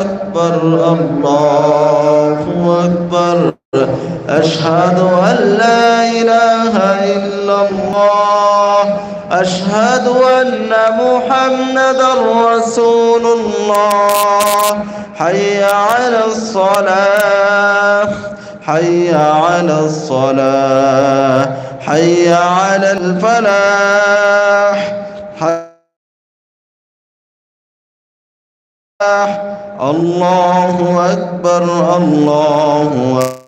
أكبر الله أكبر. أشهد أن لا إله إلا الله. أشهد أن محمد رسول الله. حي على الصلاة. حي على الصلاة. حي على الفلاح. الله أكبر الله أكبر.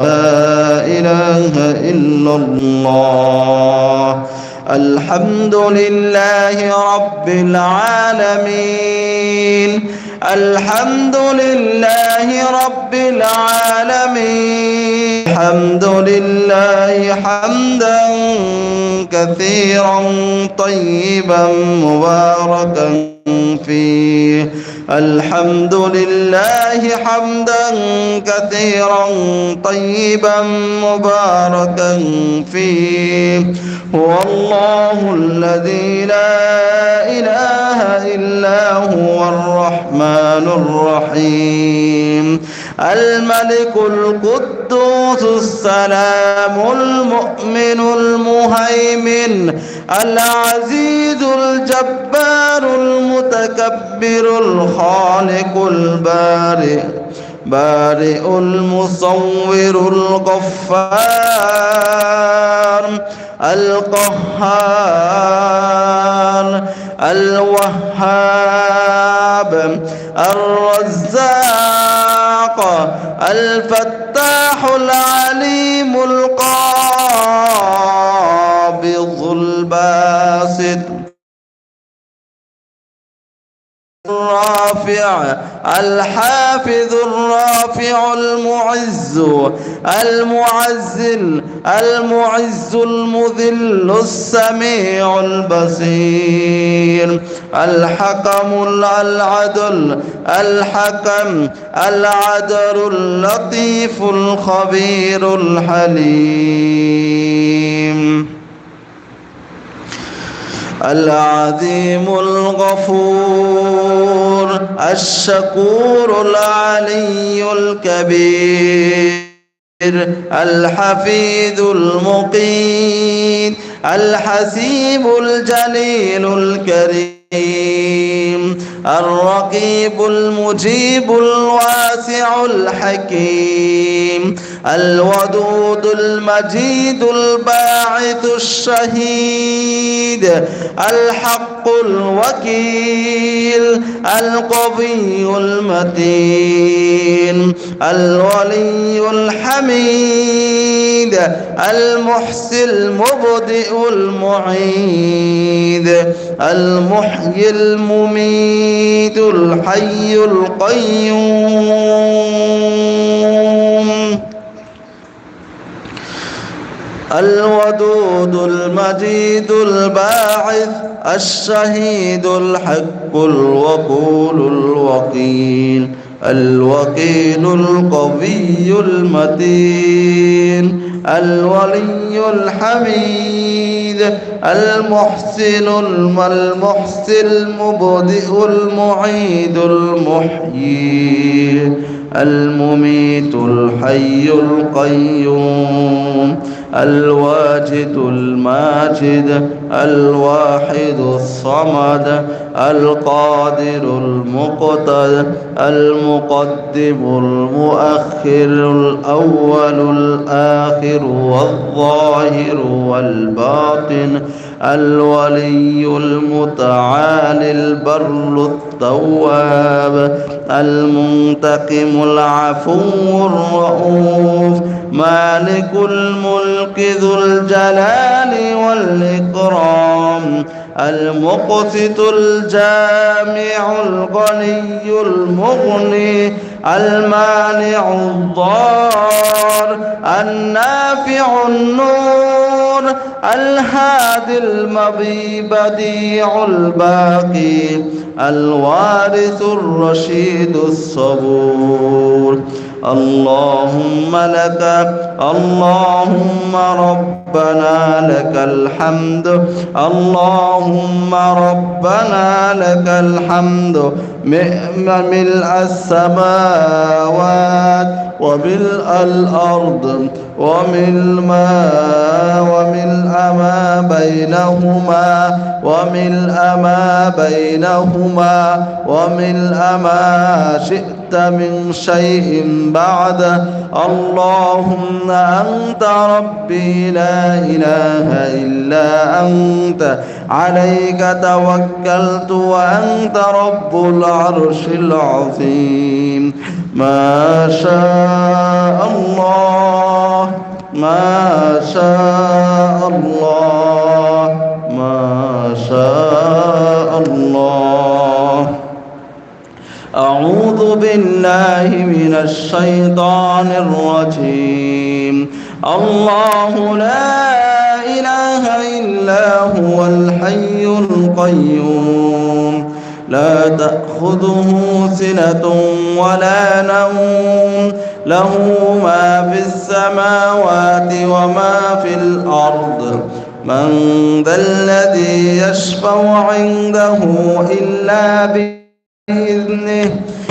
لا إله إلا الله. الحمد لله رب العالمين. الحمد لله رب العالمين. الحمد لله حمدا كثيرا طيبا مباركا. فيه. الحمد لله حمدا كثيرا طيبا مباركا فيه. هو الله الذي لا إله إلا هو الرحمن الرحيم. الملك القدوس السلام المؤمن المهيمن العزيز الجبار المتكبر الخالق البارئ بارئ المصور الغفار القهار الفتاح العليم القابض الباسط الحافظ الرافع المعز المعزل المعز المذل السميع البصير الحكم العدل الحكم العدل اللطيف الخبير الحليم. العظيم الغفور الشكور العلي الكبير الحفيظ المقيم الحسيب الجليل الكريم الرقيب المجيب الواسع الحكيم. الودود المجيد الباعث الشهيد الحق الوكيل القوي المتين الولي الحميد المحسي المبدئ المعيد المحيي المميت الحي القيوم. الودود المجيد الباعث الشهيد الحق الوقول الوكيل الوكيل القوي المتين الولي الحميد المحسن المحسن المبدئ المعيد المحيي. المميت الحي القيوم الواجد الماجد الواحد الصمد القادر المقتد المقدم المؤخر الأول الآخر والظاهر والباطن الولي المتعالي البر التواب المنتقم العفو الرؤوف مالك الملك ذو الجلال والإكرام المقسط الجامع الغني المغني المانع الضار النافع النور الهادي المبي بديع الباقي الوارث الرشيد الصبور اللهم لك اللهم ربنا لك الحمد اللهم ربنا لك الحمد ملء السماوات وملء الأرض وملء ما وملء ما بينهما وملء ما بينهما وملء ما شئت. من شيء بعده. اللهم أنت ربي لا إله إلا أنت. عليك توكلت وأنت رب العرش العظيم. ما شاء الله ما شاء الله ما شاء الله. أعوذ بالله من الشيطان الرجيم. الله لا إله إلا هو الحي القيوم. لا تأخذه سنة ولا نوم. له ما في السماوات وما في الأرض. من ذا الذي يشفع عنده إلا بإذنه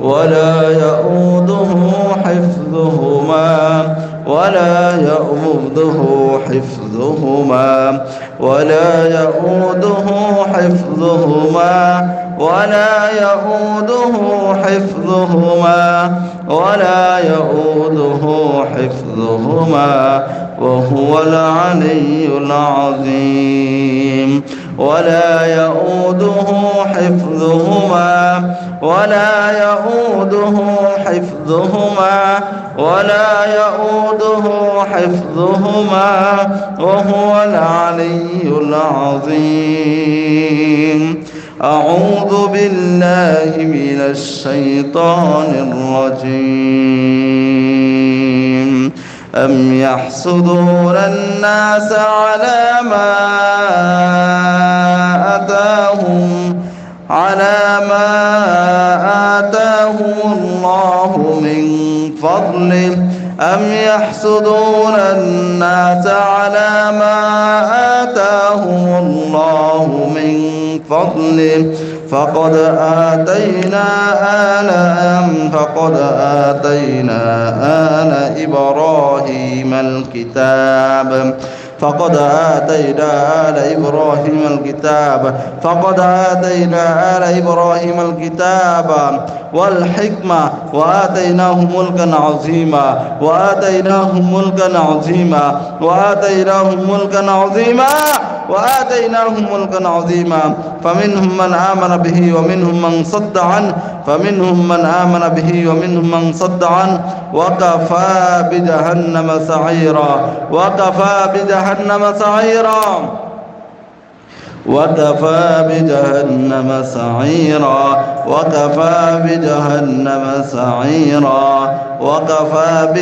ولا يؤوده حفظهما ولا يؤوده حفظهما ولا يؤوده حفظهما ولا يؤوده حفظهما ولا يؤوده حفظهما وهو العلي العظيم. ولا يؤوده حفظهما ولا يؤوده حفظهما ولا يؤوده حفظهما وهو العلي العظيم. أعوذ بالله من الشيطان الرجيم. أم يحسدون الناس على ما آتاهم على ما آتاهم الله من فضله أم يحسدون الناس على ما آتاهم الله من فضله فقد آتينا آل فقد آتينا آل إبراهيم الكتاب فقد آتينا آل إبراهيم الكتاب فقد آتينا آل إبراهيم الكتاب والحكمة وآتيناهم ملكا عظيما وآتيناهم ملكا عظيما وآتيناهم ملكا عظيما. وآتيناهم ملكا عظيما. فمنهم من آمن به ومنهم من صد عنه. فمنهم من آمن به ومنهم من صد عنه. وكفى بجهنم سعيرا. وكفى بجهنم سعيرا. وكفى بجهنم سعيرا. وكفى بجهنم سعيرا. وكفى